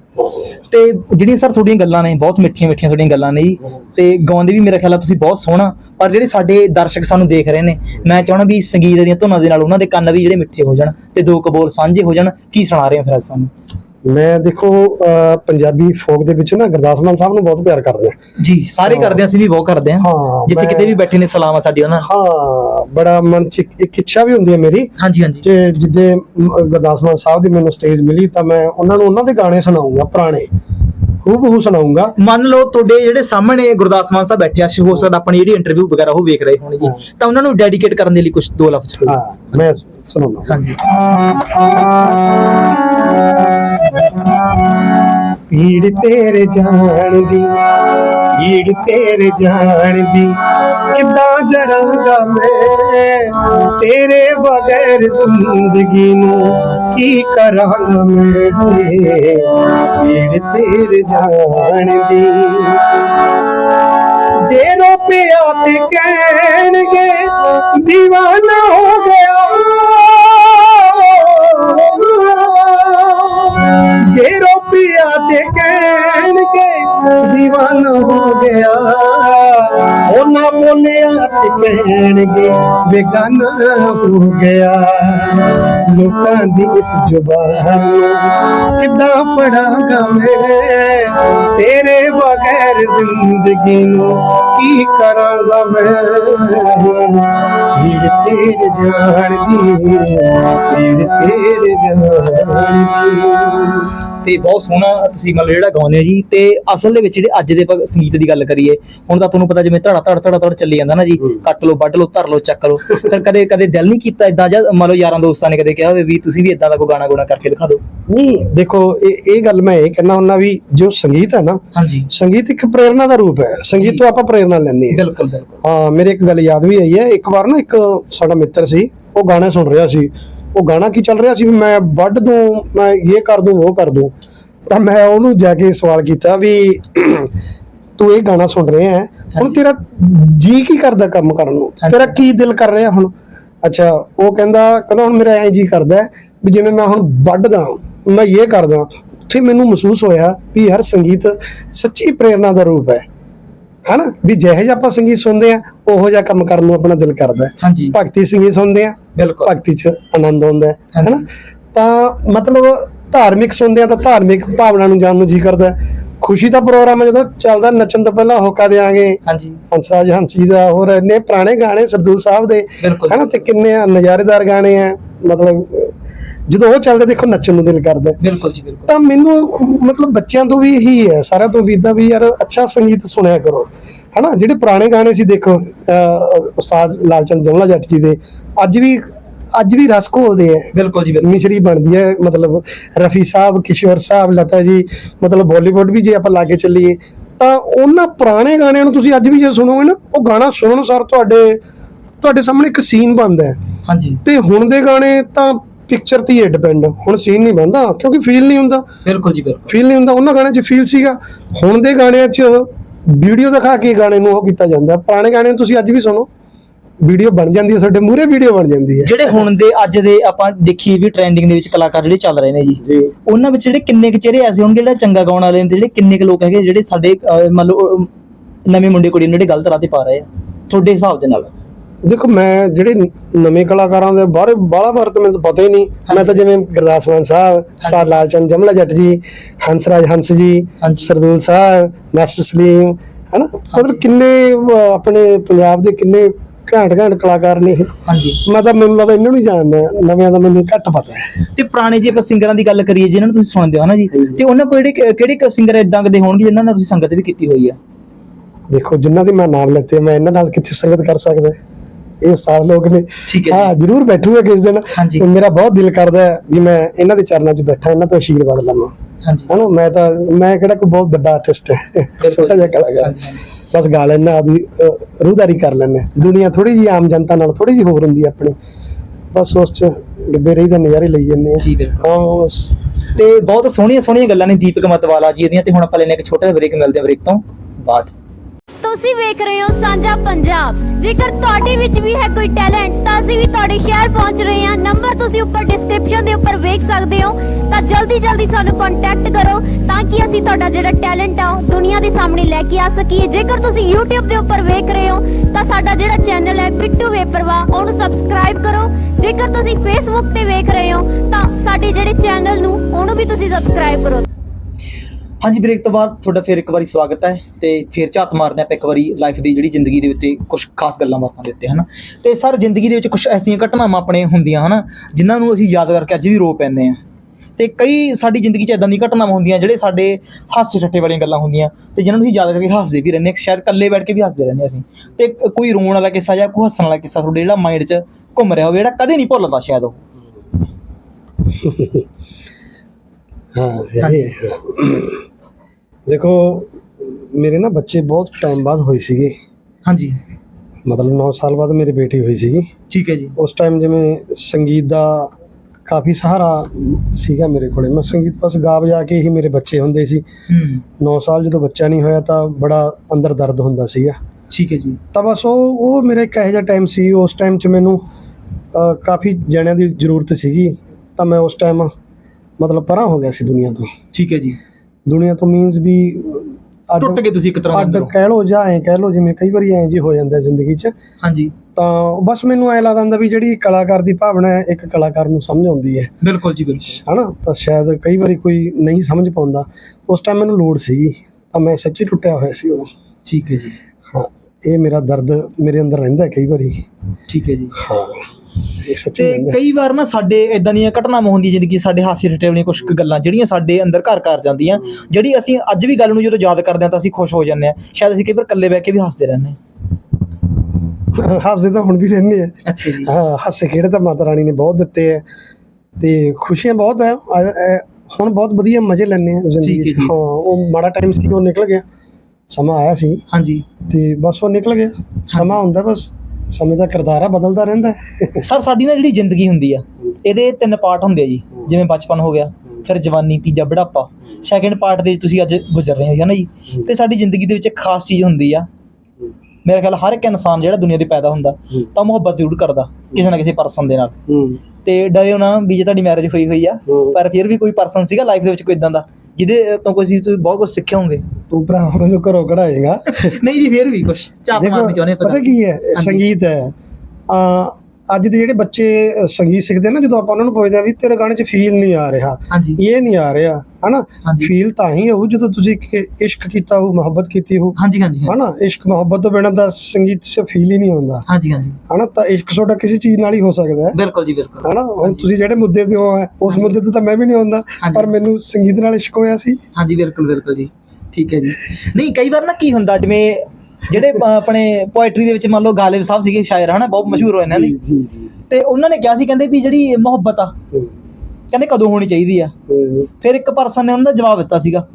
ਤੇ ਜਿਹੜੀਆਂ ਸਰ ਤੁਹਾਡੀਆਂ ਗੱਲਾਂ ਨੇ ਬਹੁਤ ਮਿੱਠੀਆਂ ਮਿੱਠੀਆਂ ਤੁਹਾਡੀਆਂ ਗੱਲਾਂ ਨੇ ਜੀ। ਤੇ ਗਾਉਂਦੇ ਵੀ ਮੇਰਾ ਖਿਆਲ ਆ ਤੁਸੀਂ ਬਹੁਤ ਸੋਹਣਾ ਪਰ ਜਿਹੜੇ ਸਾਡੇ ਦਰਸ਼ਕ ਸਾਨੂੰ ਦੇਖ ਰਹੇ ਨੇ ਮੈਂ ਚਾਹਣਾ ਵੀ ਸੰਗੀਤ ਦੀਆਂ ਧੁਨਾਂ ਦੇ ਨਾਲ ਉਹਨਾਂ ਦੇ ਕੰਨ ਵੀ ਜਿਹੜੇ ਮਿੱਠੇ ਹੋ ਜਾਣ ਤੇ ਦੋ ਕਬੋਲ ਸਾਂਝੇ ਹੋ ਜਾਣ। ਕੀ ਸੁਣਾ ਰਹੇ ਹੋ ਫਿਰ ਸਾਨੂੰ? ਮੈਂ ਦੇਖੋ ਪੰਜਾਬੀ ਫੋਕ ਦੇ ਵਿੱਚ ਨਾ ਗੁਰਦਾਸ ਮਾਨ ਸਾਹਿਬ ਨੂੰ ਬਹੁਤ ਪਿਆਰ ਕਰਦੇ ਹਾਂ ਜੀ ਸਾਰੇ ਕਰਦੇ ਆ ਅਸੀਂ ਵੀ ਬਹੁਤ ਕਰਦੇ ਆ। ਹਾਂ, ਜਿੱਥੇ ਕਿਤੇ ਵੀ ਬੈਠੇ ਨੇ ਸਲਾਮ ਆ ਸਾਡੀ ਉਹਨਾਂ ਹਾਂ ਬੜਾ ਮਨ ਚ ਇੱਕ- ਇੱਛਾ ਵੀ ਹੁੰਦੀ ਹੈ ਮੇਰੀ। ਹਾਂਜੀ ਹਾਂਜੀ। ਕਿ ਜਿੱਦੇ ਗੁਰਦਾਸ ਮਾਨ ਸਾਹਿਬ ਦੀ ਮੈਨੂੰ ਸਟੇਜ ਮਿਲੀ ਤਾਂ ਮੈਂ ਉਹਨਾਂ ਨੂੰ ਉਹਨਾਂ ਦੇ ਗਾਣੇ ਸੁਣਾਉਂਗਾ ਪੁਰਾਣੇ। ਹੂਬਹੂ ਸੁਣਾਉਂਗਾ। ਮੰਨ ਲਓ ਤੁਹਾਡੇ ਜਿਹੜੇ ਸਾਹਮਣੇ ਗੁਰਦਾਸ ਮਾਨ ਸਾਹਿਬ ਬੈਠੇ ਆ ਸ਼ੋ ਹੋ ਸਕਦਾ ਆਪਣੀ ਜਿਹੜੀ ਇੰਟਰਵਿਊ ਵਗੈਰਾ ਉਹ ਵੇਖ ਰਹੇ ਹੋਣ ਜੀ। ਤਾਂ ਉਹਨਾਂ ਨੂੰ ਡੈਡੀਕੇਟ ਕਰਨ ਦੇ ਲਈ ਕੁਝ ਦੋ ਲਫ਼ਜ਼ ਕੋਈ? ਹਾਂ ਮੈਂ ਸੁਣਾਉਂਗਾ ਹਾਂਜੀ। ਪੀੜ ਤੇਰੇ ਜਾਣ ਦੀ ਪੀੜ ਤੇਰੇ ਜਾਣ ਦੀ ਕਿੱਦਾਂ ਜਰਾਂਗਾ ਮੈਂ ਤੇਰੇ ਬਗੈਰ ਜ਼ਿੰਦਗੀ ਨੂੰ? ਕੀ ਕਰਾਂਗਾ ਮੈਂ ਪੀੜ ਤੇਰੇ ਜਾਣ ਦੀ। ਜੇ ਰੋਪਿਆ ਤੇ ਕਹਿਣਗੇ دیਵਾਨਾ ਹੋ ਗਿਆ। ਜੇ ਰੋਪਿਆ ਤੇ ਕਹਿਣਗੇ دیਵਾਨਾ ਹੋ ਗਿਆ। ਉਹ ਨਾ ਬੋਲਿਆ ਤੇ ਕਹਿਣਗੇ, ਬੇਗਾਨਾ ਹੋ ਗਿਆ। ਲੋਕਾਂ ਦੀ ਇਸ ਜ਼ੁਬਾਨ ਨੂੰ ਕਿੱਦਾਂ ਪੜਾਂਗਾ ਮੈਂ? ਤੇਰੇ ਬਗੈਰ ਜ਼ਿੰਦਗੀ ਨੂੰ ਕੀ ਕਰਾਂਗਾ ਮੈਂ? ਭੀੜ ਤੇਰੇ ਜਾਣ ਦੀ ਭੀੜ ਤੇਰੇ ਜਾਣ ਦੀ ਤੇ ਬਹੁਤ ਸੋਹਣਾ ਤੁਸੀਂ ਮਤਲਬ ਜਿਹੜਾ ਗਾਉਂਦੇ ਹੋ ਜੀ ਤੇ ਅਸਲ ਦੇ ਵਿੱਚ ਜਿਹੜੇ ਅੱਜ ਦੇ ਆਪਾਂ ਸੰਗੀਤ ਦੀ ਗੱਲ ਕਰੀਏ ਹੁਣ ਤਾਂ ਤੁਹਾਨੂੰ ਪਤਾ ਜਿਵੇਂ ਧੜਾ ਧੜ ਧੜਾ ਧੜ ਚੱਲੀ ਜਾਂਦਾ ਨਾ ਜੀ। ਕੱਟ ਲਓ ਵੱਢ ਲਓ ਧਰ ਲਓ ਚੱਕ ਲਓ ਫਿਰ ਕਦੇ ਕਦੇ ਦਿਲ ਨਹੀਂ ਕੀਤਾ ਇਦਾਂ ਜਾਂ ਮੰਨ ਲਓ ਯਾਰਾਂ ਦੋਸਤਾਂ ਨੇ ਕਦੇ ਕਿਹਾ ਹੋਵੇ ਵੀ ਤੁਸੀਂ ਵੀ ਇਦਾਂ ਦਾ ਕੋਈ ਗਾਣਾ ਗੋਣਾ ਕਰਕੇ ਦਿਖਾ ਦਿਓ। ਨਹੀਂ ਦੇਖੋ ਇਹ ਇਹ ਗੱਲ ਮੈਂ ਇਹ ਕਹਿਣਾ ਹੁੰਦਾ ਵੀ ਜੋ ਸੰਗੀਤ ਹੈ ਨਾ ਹਾਂਜੀ। ਸੰਗੀਤ ਇੱਕ ਪ੍ਰੇਰਨਾ ਦਾ ਰੂਪ ਹੈ ਸੰਗੀਤ ਤੋਂ ਆਪਾਂ ਪ੍ਰੇਰਨਾ ਲੈਂਦੇ ਹਾਂ। ਬਿਲਕੁਲ ਬਿਲਕੁਲ। ਹਾਂ ਮੇਰੇ ਇੱਕ ਗੱਲ ਯਾਦ ਵੀ ਆਈ ਹੈ ਇੱਕ ਵਾਰ ਨਾ ਇੱਕ ਸਾਡਾ ਮਿੱਤਰ ਸੀ ਉਹ ਗਾਣਾ ਸੁਣ ਰਿਹਾ ਸੀ ਉਹ ਗਾਣਾ ਕੀ ਚੱਲ ਰਿਹਾ ਸੀ? ਵੀ ਮੈਂ ਵੱਢ ਦੂੰ ਮੈਂ ਇਹ ਕਰ ਦੂੰ ਉਹ ਕਰ ਦੂੰ। ਤਾਂ ਮੈਂ ਉਹਨੂੰ ਜਾ ਕੇ ਸਵਾਲ ਕੀਤਾ ਵੀ ਤੂੰ ਇਹ ਗਾਣਾ ਸੁਣ ਰਿਹਾ ਹੈ? ਹੁਣ। ਤੇਰਾ ਜੀ ਕੀ ਕਰਦਾ ਕੰਮ ਕਰਨ ਨੂੰ। ਤੇਰਾ ਕੀ ਦਿਲ ਕਰ ਰਿਹਾ ਹੁਣ? ਅੱਛਾ ਉਹ ਕਹਿੰਦਾ ਕਹਿੰਦਾ ਹੁਣ ਮੇਰਾ ਐਂ ਜੀ ਕਰਦਾ ਵੀ ਜਿਵੇਂ ਮੈਂ ਹੁਣ ਵੱਢਦਾ ਮੈਂ ਇਹ ਕਰਦਾ ਉੱਥੇ ਮੈਨੂੰ ਮਹਿਸੂਸ ਹੋਇਆ ਵੀ ਯਾਰ ਸੰਗੀਤ ਸੱਚੀ ਪ੍ਰੇਰਨਾ ਦਾ ਰੂਪ ਹੈ। ਹਨਾ? ਵੀ ਜਿਹੇ ਜਿਹਾ ਆਪਾਂ ਸੰਗੀਤ ਸੁਣਦੇ ਆ ਉਹੋ ਜਿਹਾ ਕੰਮ ਕਰਨ ਨੂੰ ਆਪਣਾ ਦਿਲ ਕਰਦਾ ਹੈ। ਹਾਂਜੀ। ਭਗਤੀ ਸੰਗੀਤ ਸੁਣਦੇ ਆ ਬਿਲਕੁਲ। ਭਗਤੀ ਚ ਆਨੰਦ ਆਉਂਦਾ ਹੈ। ਹਨਾ? ਤਾਂ ਮਤਲਬ ਧਾਰਮਿਕ ਸੁਣਦੇ ਆ ਤਾਂ ਧਾਰਮਿਕ ਭਾਵਨਾ ਨੂੰ ਜਾਣਨ ਨੂੰ ਜੀ ਕਰਦਾ ਹੈ। ਖੁਸ਼ੀ ਦਾ ਪ੍ਰੋਗਰਾਮ ਹੈ ਜਦੋਂ ਚੱਲਦਾ ਨੱਚਣ ਤੋਂ ਪਹਿਲਾਂ ਹੋਕਾ ਦੇਾਂਗੇ ਹਾਂਜੀ। ਹੰਸਰਾਜ ਹੰਸੀ ਦਾ ਹੋਰ ਇੰਨੇ ਪੁਰਾਣੇ ਗਾਣੇ ਸਰਦੂਲ ਸਾਹਿਬ ਦੇ ਹਨਾ? ਤੇ ਕਿੰਨੇ ਨਜ਼ਾਰੇਦਾਰ ਗਾਣੇ ਆ ਮਤਲਬ ਜਦੋਂ ਉਹ ਚੱਲਦੇ ਦੇਖੋ ਨੱਚਣ ਨੂੰ ਦਿਲ ਕਰਦਾ। ਬਿਲਕੁਲ ਜੀ ਬਿਲਕੁਲ। ਤਾਂ ਮੈਨੂੰ ਮਤਲਬ ਬੱਚਿਆਂ ਤੋਂ ਵੀ ਇਹੀ ਹੈ ਸਾਰਿਆਂ ਤੋਂ ਵੀ ਇਦਾਂ ਵੀ ਯਾਰ ਅੱਛਾ ਸੰਗੀਤ ਸੁਣਿਆ ਕਰੋ। ਹਨਾ ਜਿਹੜੇ ਪੁਰਾਣੇ ਗਾਣੇ ਸੀ ਦੇਖੋ ਉਸਤਾਦ ਲਾਲਚੰਦ ਜਮਲਾ ਜੱਟ ਜੀ ਦੇ ਅੱਜ ਵੀ ਅੱਜ ਵੀ ਰਸ ਘੋਲਦੇ ਆ ਬਿਲਕੁਲ ਜੀ ਬਿਲਕੁਲ। ਮਿਸ਼ਰੀ ਬਣਦੀ ਹੈ ਮਤਲਬ ਰਫੀ ਸਾਹਿਬ ਕਿਸ਼ੋਰ ਸਾਹਿਬ ਲਤਾ ਜੀ ਮਤਲਬ ਬਾਲੀਵੁੱਡ ਵੀ ਜੇ ਆਪਾਂ ਲਾ ਕੇ ਚੱਲੀਏ ਤਾਂ ਉਹਨਾਂ ਪੁਰਾਣੇ ਗਾਣਿਆਂ ਨੂੰ ਤੁਸੀਂ ਅੱਜ ਵੀ ਜੇ ਸੁਣੋਗੇ ਨਾ ਉਹ ਗਾਣਾ ਸੁਣਨ ਸਾਰ ਤੁਹਾਡੇ ਤੁਹਾਡੇ ਸਾਹਮਣੇ ਇੱਕ ਸੀਨ ਬਣਦਾ ਹੈ। ਹਾਂਜੀ। ਤੇ ਹੁਣ ਦੇ ਗਾਣੇ ਤਾਂ ਪਿਕਚਰ ਤੇ ਹੀ ਡਿਪੈਂਡ ਹੁਣ ਸੀਨ ਨਹੀਂ ਬਣਦਾ ਕਿਉਂਕਿ ਫੀਲ ਨਹੀਂ ਹੁੰਦਾ। ਬਿਲਕੁਲ ਜੀ ਬਿਲਕੁਲ। ਫੀਲ ਨਹੀਂ ਹੁੰਦਾ ਉਹਨਾਂ ਗਾਣਿਆਂ 'ਚ ਫੀਲ ਸੀਗਾ। ਹੁਣ ਦੇ ਗਾਣਿਆਂ 'ਚ ਵੀਡੀਓ ਦਿਖਾ ਕੇ ਗਾਣੇ ਨੂੰ ਉਹ ਕੀਤਾ ਜਾਂਦਾ ਪੁਰਾਣੇ ਗਾਣੇ ਤੁਸੀਂ ਅੱਜ ਵੀ ਸੁਣੋ। ਵੀਡੀਓ ਬਣ ਜਾਂਦੀ ਹੈ ਤੁਹਾਡੇ ਮੂਹਰੇ ਵੀਡੀਓ ਬਣ ਜਾਂਦੀ ਹੈ। ਜਿਹੜੇ ਹੁਣ ਦੇ ਅੱਜ ਦੇ ਆਪਾਂ ਦੇਖੀਏ ਵੀ ਟ੍ਰੈਂਡਿੰਗ ਦੇ ਵਿੱਚ ਕਲਾਕਾਰ ਜਿਹੜੇ ਚੱਲ ਰਹੇ ਨੇ ਜੀ। ਉਹਨਾਂ ਵਿੱਚ ਜਿਹੜੇ ਕਿੰਨੇ ਕੁ ਚਿਹਰੇ ਐਸੇ ਹੋਣਗੇ ਜਿਹੜਾ ਚੰਗਾ ਗਾਉਣ ਵਾਲੇ ਨੇ ਜਿਹੜੇ ਕਿੰਨੇ ਕੁ ਲੋਕ ਹੈਗੇ ਜਿਹੜੇ ਸਾਡੇ ਮੰਨ ਲਓ ਨਵੇਂ ਮੁੰਡੇ ਕੁੜੀ ਨੂੰ ਜਿਹੜੇ ਗਲਤ ਰਾਹ ਤੇ ਪਾ ਰਹੇ ਆ ਤੁਹਾਡੇ ਹਿਸਾਬ ਦੇ ਨਾਲ। ਦੇਖੋ ਮੈਂ ਜਿਹੜੇ ਨਵੇਂ ਕਲਾਕਾਰਾਂ ਦੇ ਬਾਰੇ ਬਾਲਾ ਬਾਰੇ ਤਾਂ ਮੈਨੂੰ ਪਤਾ ਹੀ ਨਹੀਂ। ਮੈਂ ਤਾਂ ਜਿਵੇਂ ਗੁਰਦਾਸ ਮਾਨ ਸਾਹਿਬ ਸਰ ਲਾਲ ਚੰਦ ਜਮਲਾ ਜੱਟ ਜੀ ਹੰਸਰਾਜ ਹੰਸ ਜੀ। ਸਰਦੂਲ ਸਾਹਿਬ ਮਾਸਟਰ ਸਲੀਮ ਹਨਾ? ਮਤਲਬ ਕਿੰਨੇ ਆਪਣੇ ਪੰਜਾਬ ਦੇ ਕਿੰਨੇ ਘੈਂਟ ਘੈਂਟ ਕਲਾਕਾਰ ਨੇ। ਹਾਂਜੀ। ਮੈਂ ਤਾਂ ਮੈਨੂੰ ਲੱਗਦਾ ਇਹਨਾਂ ਨੂੰ ਹੀ ਜਾਣਦਾ ਨਵਿਆਂ ਦਾ ਮੈਨੂੰ ਘੱਟ ਪਤਾ ਹੈ। ਤੇ ਪੁਰਾਣੇ ਜੇ ਆਪਾਂ ਸਿੰਗਰਾਂ ਦੀ ਗੱਲ ਕਰੀਏ ਜਿਨ੍ਹਾਂ ਨੂੰ ਤੁਸੀਂ ਸੁਣਦੇ ਹੋ ਹਨਾ ਜੀ? ਤੇ ਉਹਨਾਂ ਕੋਲ ਜਿਹੜੇ ਕਿਹੜੇ ਸਿੰਗਰ ਇਦਾਂ ਦੇ ਹੋਣਗੇ ਜਿਨ੍ਹਾਂ ਨਾਲ ਤੁਸੀਂ ਸੰਗਤ ਵੀ ਕੀਤੀ ਹੋਈ ਆ? ਦੇਖੋ ਜਿਨ੍ਹਾਂ ਦੇ ਮੈਂ ਨਾਮ ਲੈਤੇ ਮੈਂ ਇਹਨਾਂ ਨਾਲ ਕਿੱਥੇ ਸੰਗਤ ਕਰ ਸਕਦਾ? ਇਹ ਉਸਤਾਦ ਲੋਕ ਨੇ। ਠੀਕ ਹੈ ਹਾਂ ਜਰੂਰ ਬੈਠੂਗਾ ਕਿਸ ਦਿਨ। ਮੇਰਾ ਬਹੁਤ ਦਿਲ ਕਰਦਾ ਹੈ ਵੀ ਮੈਂ ਇਹਨਾਂ ਦੇ ਚਰਨਾਂ 'ਚ ਬੈਠਾ ਇਹਨਾਂ ਤੋਂ ਆਸ਼ੀਰਵਾਦ ਲਵਾਂ। ਹਾਂਜੀ। ਹਨਾ ਮੈਂ ਤਾਂ ਮੈਂ ਕਿਹੜਾ ਕੋਈ ਬਹੁਤ ਵੱਡਾ ਆਰਟਿਸਟ ਹੈ। ਛੋਟਾ ਜਿਹਾ ਕਲਾਕਾਰ। ਹਾਂਜੀ, ਹਾਂਜੀ। ਬਸ ਗਾ ਲੈਣਾ ਆਦੀ ਰੂਹਦਾਰੀ ਕਰ ਲੈਣਾ ਦੁਨੀਆ ਥੋੜੀ ਜੀ ਆਮ ਜਨਤਾ ਨਾਲ ਥੋੜੀ ਜੀ ਹੋਰ ਹੁੰਦੀ ਹੈ ਆਪਣੀ। ਬਸ ਉਸ 'ਚ ਡੱਬੇ ਰਹੀ ਦਾ ਨਜ਼ਾਰੇ ਲਈ ਜੰਨੇ ਆ ਜੀ ਬਿਲਕੁਲ। ਹਾਂ ਬਸ ਤੇ ਬਹੁਤ ਸੋਹਣੀਆਂ ਸੋਹਣੀਆਂ ਗੱਲਾਂ ਨੇ ਦੀਪਕ ਮਤਵਾਲਾ ਜੀ ਦੀਆਂ। ਤੇ ਹੁਣ ਆਪਾਂ ਲੈਣੇ ਇੱਕ ਛੋਟਾ ਜਿਹਾ ਬ੍ਰੇਕ ਮਿਲਦੇ ਆ ਬ੍ਰੇਕ ਤੋਂ ਬਾਅਦ। ਤੁਸੀਂ ਵੇਖ ਰਹੇ ਹੋ ਸਾਂਝਾ ਪੰਜਾਬ। ਜੇਕਰ ਤੁਹਾਡੇ ਵਿੱਚ ਵੀ ਹੈ ਕੋਈ ਟੈਲੈਂਟ ਤਾਂ ਅਸੀਂ ਵੀ ਤੁਹਾਡੇ ਸ਼ਹਿਰ ਪਹੁੰਚ ਰਹੇ ਹਾਂ। ਨੰਬਰ ਤੁਸੀਂ ਉੱਪਰ ਡਿਸਕ੍ਰਿਪਸ਼ਨ ਦੇ ਉੱਪਰ ਵੇਖ ਸਕਦੇ ਹੋ। ਤਾਂ ਜਲਦੀ ਜਲਦੀ ਸਾਨੂੰ ਕੰਟੈਕਟ ਕਰੋ ਤਾਂ ਕਿ ਅਸੀਂ ਤੁਹਾਡਾ ਜਿਹੜਾ ਟੈਲੈਂਟ ਆ, ਉਹ ਦੁਨੀਆ ਦੇ ਸਾਹਮਣੇ ਲੈ ਕੇ ਆ ਸਕੀਏ। ਜੇਕਰ ਤੁਸੀਂ YouTube ਦੇ ਉੱਪਰ ਵੇਖ ਰਹੇ ਹੋ, ਤਾਂ ਸਾਡਾ ਜਿਹੜਾ ਚੈਨਲ ਹੈ ਬਿੱਟੂ ਵੇਪਰਵਾ ਉਹਨੂੰ ਸਬਸਕ੍ਰਾਈਬ ਕਰੋ। ਜੇਕਰ ਤੁਸੀਂ Facebook ਤੇ ਵੇਖ ਰਹੇ ਹੋ, ਤਾਂ ਸਾਡੇ ਜਿਹੜੇ ਚੈਨਲ ਨੂੰ, ਉਹਨੂੰ ਵੀ ਤੁਸੀਂ ਸਬਸਕ੍ਰਾਈਬ ਕਰੋ। ਹਾਂਜੀ ਬ੍ਰੇਕ ਤੋਂ ਬਾਅਦ ਤੁਹਾਡਾ ਫਿਰ ਇੱਕ ਵਾਰੀ ਸਵਾਗਤ ਹੈ ਤੇ ਫਿਰ ਝਾਤ ਮਾਰਦੇ ਆਪਾਂ ਇੱਕ ਵਾਰੀ ਲਾਈਫ ਦੀ ਜਿਹੜੀ ਜ਼ਿੰਦਗੀ ਦੇ ਉੱਤੇ ਕੁਝ ਖਾਸ ਗੱਲਾਂ ਬਾਤਾਂ ਦੇ ਉੱਤੇ ਹਨਾ? ਤੇ ਸਰ ਜ਼ਿੰਦਗੀ ਦੇ ਵਿੱਚ ਕੁਝ ਐਸੀਆਂ ਘਟਨਾਵਾਂ ਆਪਣੇ ਹੁੰਦੀਆਂ ਹਨਾ ਜਿਨ੍ਹਾਂ ਨੂੰ ਅਸੀਂ ਯਾਦ ਕਰਕੇ ਅੱਜ ਵੀ ਰੋ ਪੈਂਦੇ ਆ ਤੇ ਕਈ ਸਾਡੀ ਜ਼ਿੰਦਗੀ 'ਚ ਇਦਾਂ ਦੀਆਂ ਘਟਨਾਵਾਂ ਹੁੰਦੀਆਂ ਜਿਹੜੇ ਸਾਡੇ ਹਾਸੇ ਠੱਟੇ ਵਾਲੀਆਂ ਗੱਲਾਂ ਹੁੰਦੀਆਂ ਤੇ ਜਿਨ੍ਹਾਂ ਨੂੰ ਅਸੀਂ ਯਾਦ ਕਰਕੇ ਹੱਸਦੇ ਵੀ ਰਹਿੰਦੇ ਸ਼ਾਇਦ ਇਕੱਲੇ ਬੈਠ ਕੇ ਵੀ ਹੱਸਦੇ ਰਹਿੰਦੇ ਅਸੀਂ। ਤੇ ਕੋਈ ਰੋਣ ਵਾਲਾ ਕਿੱਸਾ ਜਾਂ ਕੋਈ ਹੱਸਣ ਵਾਲਾ ਕਿੱਸਾ ਤੁਹਾਡੇ ਜਿਹੜਾ ਮਾਈਂਡ 'ਚ ਘੁੰਮ ਰਿਹਾ ਹੋਵੇ ਜਿਹੜਾ ਕਦੇ ਨਹੀਂ ਭੁੱਲਦਾ ਸ਼ਾਇਦ ਉਹ? ਹਾਂ ਇਹ ਹੈ। ਦੇਖੋ ਮੇਰੇ ਨਾ ਬੱਚੇ ਬਹੁਤ ਟਾਈਮ ਬਾਅਦ ਹੋਏ ਸੀਗੇ। ਹਾਂਜੀ। ਮਤਲਬ 9 ਸਾਲ ਬਾਅਦ ਮੇਰੀ ਬੇਟੀ ਹੋਈ ਸੀਗੀ। ਠੀਕ ਹੈ ਜੀ। ਉਸ ਟਾਈਮ ਜਿਵੇਂ ਸੰਗੀਤ ਦਾ ਕਾਫੀ ਸਹਾਰਾ ਸੀਗਾ ਮੇਰੇ ਕੋਲੇ। ਮੈਂ ਸੰਗੀਤ ਬਸ ਗਾ ਵਜਾ ਕੇ ਹੀ ਮੇਰੇ ਬੱਚੇ ਹੁੰਦੇ ਸੀ। ਹੂੰ। 9 ਸਾਲ ਜਦੋਂ ਬੱਚਾ ਨਹੀਂ ਹੋਇਆ ਤਾਂ ਬੜਾ ਅੰਦਰ ਦਰਦ ਹੁੰਦਾ ਸੀਗਾ। ਠੀਕ ਹੈ ਜੀ। ਤਾਂ ਬਸ ਉਹ ਉਹ ਮੇਰਾ ਇੱਕ ਇਹੋ ਜਿਹਾ ਟਾਈਮ ਸੀ। ਉਸ ਟਾਈਮ 'ਚ ਮੈਨੂੰ ਕਾਫੀ ਜਣਿਆਂ ਦੀ ਜ਼ਰੂਰਤ ਸੀਗੀ। ਤਾਂ ਮੈਂ ਉਸ ਟਾਈਮ ਮਤਲਬ ਪਰਾਂ ਹੋ ਗਿਆ ਸੀ ਦੁਨੀਆ ਤੋਂ। ਠੀਕ ਹੈ ਜੀ। ਦੁਨੀਆ ਤੋਂ ਮੀਨਸ ਵੀ ਅੱਡ ਟੁੱਟ ਗਏ ਤੁਸੀਂ ਇੱਕ ਤਰ੍ਹਾਂ ਅੱਡ ਅੰਦਰੋਂ। ਕਹਿ ਲੋ ਜਾਂ ਐਂ ਕਹਿ ਲੋ ਜਿਵੇਂ ਕਈ ਵਾਰੀ ਐਂ ਜੀ ਹੋ ਜਾਂਦਾ ਜ਼ਿੰਦਗੀ 'ਚ। ਹਾਂਜੀ। ਤਾਂ ਬਸ ਮੈਨੂੰ ਐ ਲੱਗਦਾ ਹੁੰਦਾ ਵੀ ਜਿਹੜੀ ਕਲਾਕਾਰ ਦੀ ਭਾਵਨਾ ਹੈ ਇੱਕ ਕਲਾਕਾਰ ਨੂੰ ਸਮਝ ਆਉਂਦੀ ਹੈ। ਬਿਲਕੁਲ ਜੀ ਬਿਲਕੁਲ। ਹਨਾ? ਤਾਂ ਸ਼ਾਇਦ ਕਈ ਵਾਰੀ ਕੋਈ ਨਹੀਂ ਸਮਝ ਪਾਉਂਦਾ। ਉਸ ਟਾਈਮ ਮੈਨੂੰ ਲੋੜ ਸੀਗੀ ਤਾਂ ਮੈਂ ਸੱਚੀ ਟੁੱਟਿਆ ਹੋਇਆ ਸੀ ਉਦੋਂ। ਠੀਕ ਹੈ ਜੀ। ਹਾਂ ਇਹ ਮੇਰਾ ਦਰਦ ਮੇਰੇ ਅੰਦਰ ਰਹਿੰਦਾ ਹੈ ਕਈ ਵਾਰੀ। ਠੀਕ ਹੈ ਜੀ। ਹਾਂ। ਇਹ ਸੱਚੀ ਤੇ ਹੈ। ਕਈ ਵਾਰ ਨਾ ਸਾਡੇ ਇਦਾਂ ਦੀਆਂ ਘਟਨਾਵਾਂ ਹੁੰਦੀਆਂ ਜ਼ਿੰਦਗੀ ਸਾਡੇ ਹਾਸੇ ਠੱਟੇ ਵਾਲੀਆਂ ਕੁਝ ਗੱਲਾਂ ਜਿਹੜੀਆਂ ਸਾਡੇ ਅੰਦਰ ਘਰ ਘਰ ਜਾਂਦੀਆਂ ਜਿਹੜੀ ਅਸੀਂ ਅੱਜ ਵੀ ਗੱਲ ਨੂੰ ਜਦੋਂ ਯਾਦ ਕਰਦੇ ਹਾਂ ਤਾਂ ਅਸੀਂ ਖੁਸ਼ ਹੋ ਜਾਂਦੇ ਹਾਂ। ਸ਼ਾਇਦ ਅਸੀਂ ਕਈ ਵਾਰ ਇਕੱਲੇ ਬਹਿ ਕੇ ਵੀ ਹੱਸਦੇ ਰਹਿੰਦੇ ਹਾਂ। ਹੱਸਦੇ ਤਾਂ ਹੁਣ ਵੀ ਰਹਿੰਦੇ ਆ। ਅੱਛਾ ਜੀ। ਹਾਂ ਹਾਸੇ ਖੇੜੇ ਤਾਂ ਮਾਤਾ ਰਾਣੀ ਨੇ ਬਹੁਤ ਦਿੱਤੇ ਆ ਤੇ ਖੁਸ਼ੀਆਂ ਬਹੁਤ ਆ- ਹੁਣ ਬਹੁਤ ਵਧੀਆ ਮਜ਼ੇ ਲੈਣੇ ਆ ਜ਼ਿੰਦਗੀ ਠੀਕ ਹੈ 'ਚ ਜੀ। ਹਾਂ ਉਹ ਮਾੜਾ ਟਾਈਮ ਸੀ ਉਹ ਨਿਕਲ ਗਿਆ। ਸਮਾਂ ਆਇਆ ਸੀ। ਹਾਂਜੀ। ਤੇ ਬਸ ਉਹ ਨਿਕਲ ਗਿਆ। ਸਮਾਂ ਹੁੰਦਾ ਬਸ। ਸਮੇਂ ਦਾ ਕਿਰਦਾਰ ਆ ਬਦਲਦਾ ਰਹਿੰਦਾ ਹੈ। ਸਰ ਸਾਡੀ ਨਾ ਜਿਹੜੀ ਜ਼ਿੰਦਗੀ ਹੁੰਦੀ ਆ ਇਹਦੇ ਤਿੰਨ ਪਾਰਟ ਹੁੰਦੇ ਆ ਜੀ। ਜਿਵੇਂ ਬਚਪਨ ਹੋ ਗਿਆ ਫਿਰ ਜਵਾਨੀ ਤੀਜਾ ਬੁਢਾਪਾ ਸੈਕਿੰਡ ਪਾਰਟ ਦੇ ਵਿੱਚ ਤੁਸੀਂ ਅੱਜ ਗੁਜ਼ਰ ਰਹੇ ਹੋ ਹੈ ਨਾ ਜੀ? ਤੇ ਸਾਡੀ ਜ਼ਿੰਦਗੀ ਦੇ ਵਿੱਚ ਇੱਕ ਖਾਸ ਚੀਜ਼ ਹੁੰਦੀ ਆ। ਮੇਰੇ ਖਿਆਲ ਹਰ ਇੱਕ ਇਨਸਾਨ ਜਿਹੜਾ ਦੁਨੀਆ ਤੇ ਪੈਦਾ ਹੁੰਦਾ ਤਾਂ ਮੁਹੱਬਤ ਜ਼ਰੂਰ ਕਰਦਾ ਕਿਸੇ ਨਾ ਕਿਸੇ ਪਰਸਨ ਦੇ ਨਾਲ। ਤੇ ਡਰਿਓ ਨਾ ਵੀ ਜੇ ਤੁਹਾਡੀ ਮੈਰਿਜ ਹੋਈ ਹੋਈ ਆ। ਪਰ ਫਿਰ ਵੀ ਕੋਈ ਪਰਸਨ ਸੀਗਾ ਲਾਈਫ ਦੇ ਵਿੱਚ ਕੋਈ ਇਦਾਂ ਦਾ? ਜਿਹਦੇ ਤੋਂ ਕੋਈ ਚੀਜ਼ ਤੁਸੀਂ ਬਹੁਤ ਕੁਝ ਸਿੱਖਿਆ ਹੋਗੇ ਤੂੰ ਭਰਾ ਮੈਨੂੰ ਘਰੋਂ ਕਢਾਏਗਾ। ਨਹੀਂ ਜੀ ਫਿਰ ਵੀ ਕੁਝ ਚਾਪ ਮਾਰਨੀ ਚਾਹੁੰਦੇ ਪਤਾ ਕੀ ਹੈ? ਸੰਗੀਤ ਹੈ। ਆ ਅੱਜ ਦੇ ਜਿਹੜੇ ਬੱਚੇ ਸੰਗੀਤ ਸਿੱਖਦੇ ਨਾ ਜਦੋਂ ਆਪਾਂ ਉਹਨਾਂ ਨੂੰ ਪੁੱਛਦੇ ਆ ਵੀ ਤੇਰੇ ਗਾਣੇ 'ਚ ਫੀਲ ਨਹੀਂ ਆ ਰਿਹਾ ਇਹ ਨਹੀਂ ਆ ਰਿਹਾ ਹਨਾ? ਫੀਲ ਤਾਂ ਹੀ ਹੋਊ ਜਦੋਂ ਤੁਸੀਂ ਇਸ਼ਕ ਕੀਤਾ ਹੋ ਮੁਹੱਬਤ ਕੀਤੀ ਹੋ ਹਾਂਜੀ ਹਾਂਜੀ ਹਨਾ? ਇਸ਼ਕ ਮੁਹੱਬਤ ਤੋਂ ਬਿਨਾਂ ਤਾਂ ਸੰਗੀਤ 'ਚ ਫੀਲ ਹੀ ਨਹੀਂ ਹੁੰਦਾ ਹਾਂਜੀ ਹਾਂਜੀ। ਹਨਾ? ਤਾਂ ਇਸ਼ਕ ਤੁਹਾਡਾ ਕਿਸੇ ਚੀਜ਼ ਨਾਲ ਹੀ ਹੋ ਸਕਦਾ ਹੈ। ਬਿਲਕੁਲ ਜੀ ਬਿਲਕੁਲ। ਹਨਾ? ਹੁਣ ਤੁਸੀਂ ਜਿਹੜੇ ਮੁੱਦੇ ਤੇ ਹੋ ਉਸ ਮੁੱਦੇ ਤੇ ਤਾਂ ਮੈਂ ਵੀ ਨਹੀਂ ਹੁੰਦਾ। ਪਰ ਮੈਨੂੰ ਸੰਗੀਤ ਨਾਲ ਇਸ਼ਕ ਹੋਇਆ ਸੀ। ਹਾਂਜੀ ਬਿਲਕੁਲ ਬਿਲਕੁਲ ਜੀ। ਠੀਕ ਹੈ ਜੀ। ਨਹੀਂ ਕਈ ਵਾਰ ਨਾ ਕੀ ਹੁੰਦਾ ਜਿਵੇਂ ਜਿਹੜੇ ਆਪਣੇ ਪੋਇਟਰੀ ਦੇ ਵਿੱਚ ਮੰਨ ਲਓ ਗਾਲਿਬ ਸਾਹਿਬ ਸੀਗੇ ਸ਼ਾਇਰ ਹਨਾ ਬਹੁਤ ਮਸ਼ਹੂਰ ਹੋਏ ਨੇ ਨਾ ਜੀ ਜੀ। ਜੀ ਤੇ ਉਹਨਾਂ ਨੇ ਕਿਹਾ ਸੀ ਕਹਿੰਦੇ ਵੀ ਜਿਹੜੀ ਮੁਹੱਬਤ ਆ ਕਹਿੰਦੇ ਕਦੋਂ ਹੋਣੀ ਚਾਹੀਦੀ ਆ? ਫਿਰ ਇੱਕ ਪਰਸਨ ਨੇ ਉਹਨਾਂ ਦਾ ਜਵਾਬ ਦਿੱਤਾ ਸੀਗਾ।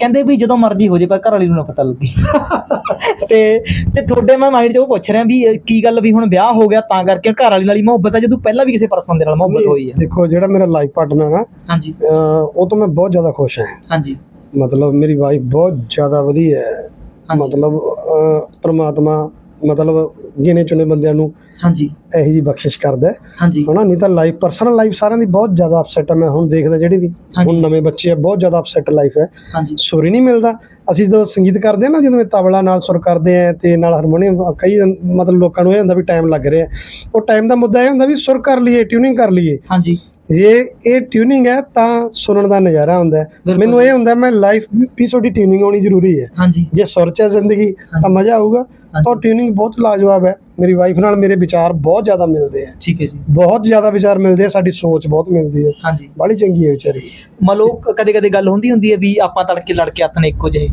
ਕਹਿੰਦੇ ਵੀ ਜਦੋਂ ਮਰਜ਼ੀ ਹੋ ਜੇ ਪਰ ਘਰ ਵਾਲੀ ਨੂੰ ਨਾ ਪਤਾ ਲੱਗੇ। ਤੇ ਤੇ ਤੁਹਾਡੇ ਮੈਂ ਮਾਈਂਡ 'ਚ ਉਹ ਪੁੱਛ ਰਿਹਾ ਵੀ ਕੀ ਗੱਲ ਵੀ ਹੁਣ ਵਿਆਹ ਹੋ ਗਿਆ ਤਾਂ ਕਰਕੇ ਘਰ ਵਾਲੀ ਨਾਲ ਹੀ ਮੁਹੱਬਤ ਹੈ ਜਦੋਂ ਪਹਿਲਾਂ ਵੀ ਕਿਸੇ ਪਰਸਨ ਦੇ ਨਾਲ ਮੁਹੱਬਤ ਹੋਈ ਹੈ ਦੇਖੋ ਜਿਹੜਾ ਮੇਰਾ ਲਾਈਫ ਪਾਰਟਨਰ ਆ ਹਾਂਜੀ। ਉਹ ਤੋਂ ਮੈਂ ਬਹੁਤ ਜ਼ਿਆਦਾ ਖੁਸ਼ ਹਾਂ। ਹਾਂਜੀ। ਮਤਲਬ ਮੇਰੀ ਵਾਈਫ ਬਹੁਤ ਜ਼ਿਆਦਾ ਵਧੀਆ ਹੈ। ਮਤਲਬ ਪ੍ਰਮਾਤਮਾ ਮਤਲਬ ਗਿਣੇ ਚੁਣੇ ਬੰਦਿਆਂ ਨੂੰ ਹਾਂਜੀ। ਇਹੋ ਜੀ ਬਖਸ਼ਿਸ਼ ਕਰਦਾ ਹੈ। ਹਾਂਜੀ। ਹਨਾ ਨਹੀਂ ਤਾਂ ਲਾਈਫ ਪਰਸਨਲ ਲਾਈਫ ਸਾਰਿਆਂ ਦੀ ਬਹੁਤ ਜ਼ਿਆਦਾ ਅਪਸੈਟ ਹੈ ਮੈਂ ਹੁਣ ਦੇਖਦਾ ਜਿਹੜੀ ਦੀ। ਹੁਣ ਨਵੇਂ ਬੱਚੇ ਆ ਬਹੁਤ ਜ਼ਿਆਦਾ ਅਪਸੈਟ ਲਾਈਫ ਹੈ। ਹਾਂਜੀ। ਸੁਰ ਹੀ ਨਹੀਂ ਮਿਲਦਾ। ਅਸੀਂ ਜਦੋਂ ਸੰਗੀਤ ਕਰਦੇ ਆ ਨਾ ਜਦੋਂ ਮੈਂ ਤਬਲਾ ਨਾਲ ਸੁਰ ਕਰਦੇ ਆ ਤੇ ਨਾਲ ਹਾਰਮੋਨੀਅਮ ਕਈ ਮਤਲਬ ਲੋਕਾਂ ਨੂੰ ਇਹ ਹੁੰਦਾ ਵੀ ਟਾਈਮ ਲੱਗ ਰਿਹਾ। ਉਹ ਟਾਈਮ ਦਾ ਮੁੱਦਾ ਇਹ ਹੁੰਦਾ ਵੀ ਸੁਰ ਕਰ ਲਈਏ ਟਿਊਨਿੰਗ ਕਰ ਲਈਏ। ਹਾਂਜੀ। ਜੇ ਇਹ ਟਿਊਨਿੰਗ ਹੈ ਤਾਂ ਸੁਣਨ ਦਾ ਨਜ਼ਾਰਾ ਹੁੰਦਾ ਮੈਨੂੰ ਇਹ ਹੁੰਦਾ ਮੈਂ ਲਾਈਫ ਵੀ ਤੁਹਾਡੀ ਟਿਊਨਿੰਗ ਹੋਣੀ ਜ਼ਰੂਰੀ ਹੈ। ਜੇ ਸੁਰ ਚ ਹੈ ਜ਼ਿੰਦਗੀ ਤਾਂ ਮਜ਼ਾ ਆਊਗਾ। ਤਾਂ ਟਿਊਨਿੰਗ ਬਹੁਤ ਲਾਜਵਾਬ ਹੈ। ਮੇਰੀ ਵਾਈਫ ਨਾਲ ਮੇਰੇ ਵਿਚਾਰ ਬਹੁਤ ਜ਼ਿਆਦਾ ਮਿਲਦੇ ਆ। ਠੀਕ ਹੈ ਜੀ। ਬਹੁਤ ਜ਼ਿਆਦਾ ਵਿਚਾਰ ਮਿਲਦੇ ਆ ਸਾਡੀ ਸੋਚ ਬਹੁਤ ਮਿਲਦੀ ਹੈ। ਹਾਂਜੀ। ਬੜੀ ਚੰਗੀ ਹੈ ਵਿਚਾਰੀ। ਮੰਨ ਲਓ ਕਦੇ ਕਦੇ ਗੱਲ ਹੁੰਦੀ ਹੁੰਦੀ ਹੈ ਵੀ ਆਪਾਂ ਤੜਕੇ ਲੜ ਕੇ ਇੱਕੋ ਜਿਹੇ?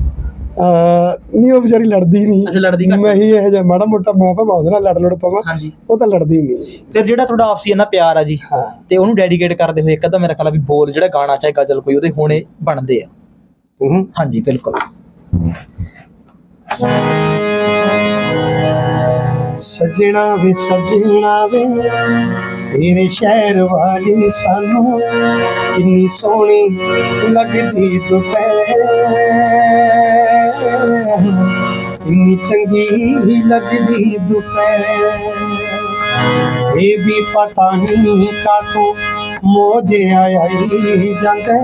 ਨਹੀਂ ਉਹ ਵਿਚਾਰੀ ਲੜਦੀ ਨਹੀਂ ਅੱਛਾ ਲੜਦੀ ਘੱਟ। ਮੈਂ ਹੀ ਇਹ ਜਿਹਾ ਮਾੜਾ ਮੋਟਾ ਮੈਂ ਭਾਵੇਂ ਉਹਦੇ ਨਾਲ ਲੜ ਲੜ ਪਵਾਂ। ਹਾਂਜੀ। ਉਹ ਤਾਂ ਲੜਦੀ ਨਹੀਂ ਫਿਰ ਜਿਹੜਾ ਤੁਹਾਡਾ ਆਪਸੀ ਇੰਨਾ ਪਿਆਰ ਆ ਜੀ ਹਾਂ। ਤੇ ਉਹਨੂੰ ਡੈਡੀਕੇਟ ਕਰਦੇ ਹੋਏ ਇੱਕ ਅੱਧਾ ਮੇਰਾ ਖਿਆਲ ਆ ਵੀ ਬੋਲ ਜਿਹੜਾ ਗਾਣਾ ਚਾਹੇ ਗਜ਼ਲ ਕੋਈ ਉਹਦੇ ਹੋਣੇ ਬਣਦੇ ਆ। ਹੂੰ। ਹਾਂਜੀ ਬਿਲਕੁਲ। ਸਜਣਾ ਵੀ ਸਜਣਾ ਵੇ ਤੇਰੇ ਸ਼ਹਿਰ ਵਾਲੀ ਸਾਨੂੰ ਕਿੰਨੀ ਸੋਹਣੀ ਲੱਗਦੀ ਦੁਪਹਿਰ। ਕਿੰਨੀ ਚੰਗੀ ਲੱਗਦੀ ਦੁਪਹਿਰ। ਇਹ ਵੀ ਪਤਾ ਨਹੀਂ ਕਾਤੋਂ ਮੋਜੇ ਆਈ ਜਾਂਦਾ,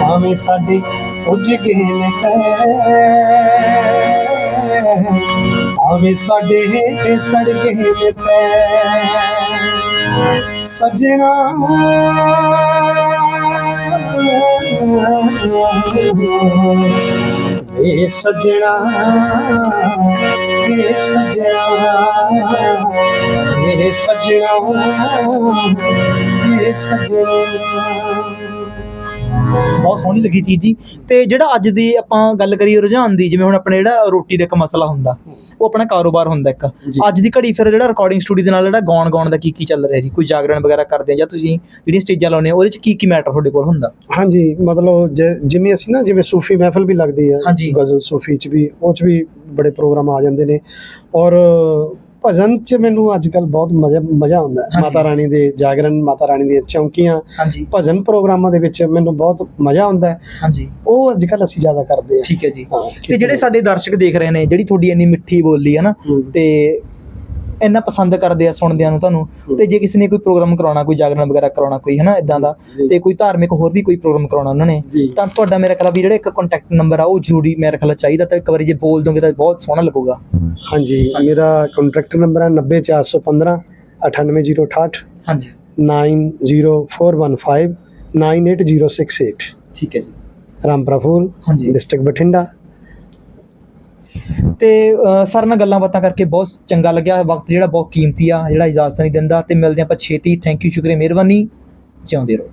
ਭਾਵੇਂ ਸਾਡੇ ਪੁੱਜ ਗਏ ਨੇ ਪੈ। ਆਵੇ ਸਾਡੇ ਸੜ ਗਏ ਨੇ ਪੈ। ਸਜਣਾ ਏ ਸਜਣਾ ਏ ਸਜਣਾ ਏ ਸਜਣਾ ਏ ਸਜਣਾ। ਬਹੁਤ ਸੋਹਣੀ ਲੱਗੀ ਚੀਜ਼ ਜੀ। ਤੇ ਜਿਹੜਾ ਅੱਜ ਦੀ ਆਪਾਂ ਗੱਲ ਕਰੀਏ ਰੁਝਾਨ ਦੀ ਜਿਵੇਂ ਹੁਣ ਆਪਣੇ ਜਿਹੜਾ ਰੋਟੀ ਦਾ ਇੱਕ ਮਸਲਾ ਹੁੰਦਾ ਉਹ ਆਪਣਾ ਕਾਰੋਬਾਰ ਹੁੰਦਾ ਇੱਕ। ਅੱਜ ਦੀ ਘੜੀ ਫਿਰ ਜਿਹੜਾ ਰਿਕਾਰਡਿੰਗ ਸਟੂਡੀਓ ਦੇ ਨਾਲ ਜਿਹੜਾ ਗਾਉਣ ਗਾਉਣ ਦਾ ਕੀ ਕੀ ਚੱਲ ਰਿਹਾ ਜੀ? ਕੋਈ ਜਾਗਰਣ ਵਗੈਰਾ ਕਰਦੇ ਆ ਜਾਂ ਤੁਸੀਂ ਜਿਹੜੀਆਂ ਸਟੇਜਾਂ ਲਾਉਂਦੇ ਆ ਉਹਦੇ ਚ ਕੀ ਕੀ ਮੈਟਰ ਤੁਹਾਡੇ ਕੋਲ ਹੁੰਦਾ? ਹਾਂਜੀ ਮਤਲਬ ਜਿਵੇਂ ਅਸੀਂ ਨਾ ਜਿਵੇਂ ਸੂਫੀ ਮਹਿਫਲ ਵੀ ਲੱਗਦੀ ਹਾਂਜੀ। ਗਜ਼ਲ ਸੂਫੀ ਚ ਵੀ ਉਹ ਚ ਵੀ ਬੜੇ ਪ੍ਰੋਗਰਾਮ ਆ ਜਾਂਦੇ ਨੇ। ਔਰ ਭਜਨ ਚ ਮੈਨੂੰ ਅੱਜ ਕੱਲ ਬਹੁਤ ਮਜ਼ਾ ਮਜ਼ਾ ਆਉਂਦਾ ਹੈ। ਹਾਂਜੀ। ਮਾਤਾ ਰਾਣੀ ਦੇ ਜਾਗਰਣ ਮਾਤਾ ਰਾਣੀ ਦੀਆਂ ਚੌਂਕੀਆਂ ਹਾਂਜੀ ਭਜਨ ਪ੍ਰੋਗਰਾਮਾਂ ਦੇ ਵਿੱਚ ਮੈਨੂੰ ਬਹੁਤ ਮਜ਼ਾ ਆਉਂਦਾ ਹੈ ਹਾਂਜੀ ਉਹ ਅੱਜ ਕੱਲ ਅਸੀਂ ਜ਼ਿਆਦਾ ਕਰਦੇ ਹਾਂ ਠੀਕ ਹੈ ਜੀ ਤੇ ਜਿਹੜੇ ਸਾਡੇ ਦਰਸ਼ਕ ਦੇਖ ਰਹੇ ਨੇ ਜਿਹੜੀ ਤੁਹਾਡੀ ਇੰਨੀ ਮਿੱਠੀ ਬੋਲੀ ਹੈ ਨਾ। ਤੇ ਇੰਨਾ ਪਸੰਦ ਕਰਦੇ ਆ ਸੁਣਦਿਆਂ ਨੂੰ ਤੁਹਾਨੂੰ। ਤੇ ਜੇ ਕਿਸੇ ਨੇ ਕੋਈ ਪ੍ਰੋਗਰਾਮ ਕਰਾਉਣਾ ਕੋਈ ਜਾਗਰਣ ਵਗੈਰਾ ਕਰਾਉਣਾ ਕੋਈ ਹਨਾ ਇਦਾਂ ਦਾ। ਤੇ ਕੋਈ ਧਾਰਮਿਕ ਹੋਰ ਵੀ ਕੋਈ ਪ੍ਰੋਗਰਾਮ ਕਰਾਉਣਾ ਉਹਨਾਂ ਨੇ ਤਾਂ ਤੁਹਾਡਾ ਮੇਰਾ ਖਿਆਲ ਵੀ ਜਿਹੜਾ ਇੱਕ ਕੰਟੈਕਟ ਨੰਬਰ ਆ ਉਹ ਜ਼ਰੂਰੀ ਮੇਰਾ ਖਿਆਲ ਚਾਹੀਦਾ ਤਾਂ ਇੱਕ ਵਾਰੀ ਜੇ ਬੋਲ ਦੋਗੇ ਤਾਂ ਬਹੁਤ ਸੋਹਣਾ ਲੱਗੂਗਾ। ਹਾਂਜੀ ਮੇਰਾ ਕੰਟਰੈਕਟ ਨੰਬਰ ਹੈ 90415 98068 ਹਾਂਜੀ। 90415 98068 ਠੀਕ ਹੈ ਜੀ। ਰਾਮਪੁਰਾ ਫੂਲ ਹਾਂਜੀ। ਡਿਸਟ੍ਰਿਕਟ ਬਠਿੰਡਾ। ਤੇ ਸਰ ਨਾਲ ਗੱਲਾਂ ਬਾਤਾਂ ਕਰਕੇ ਬਹੁਤ ਚੰਗਾ ਲੱਗਿਆ। ਵਕਤ ਜਿਹੜਾ ਬਹੁਤ ਕੀਮਤੀ ਆ, ਜਿਹੜਾ ਇਜਾਜ਼ਤ ਨਹੀਂ ਦਿੰਦਾ। ਤੇ ਮਿਲਦੇ ਆਪਾਂ ਛੇਤੀ। ਥੈਂਕ ਯੂ ਸ਼ੁਕਰੀਆ, ਮਿਹਰਬਾਨੀ। ਜਿਉਂਦੇ ਰਹੋ।